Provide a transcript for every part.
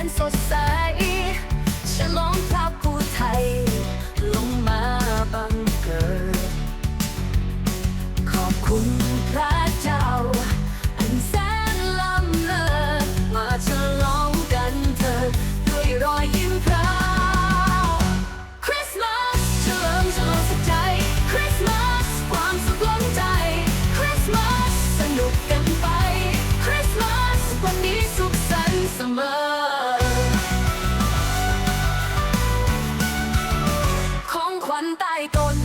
and so sad. นใต้ต้น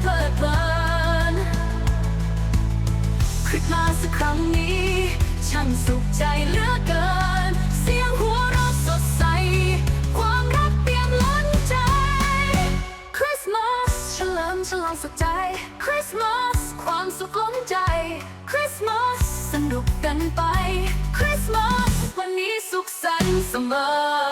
เพลิดเพลินคริสต์มาสครั้งนี้ ช่างสุขใจเหลือเกิน เสียงหัวเราะสดใส ความรักเปี่ยมล้นใจ คริสต์มาสเฉลิมฉลองสุขใจ คริสต์มาสความสุขล้นใจ คริสต์มาสสนุกกันไป คริสต์มาสวันนี้สุขสันต์เสมอ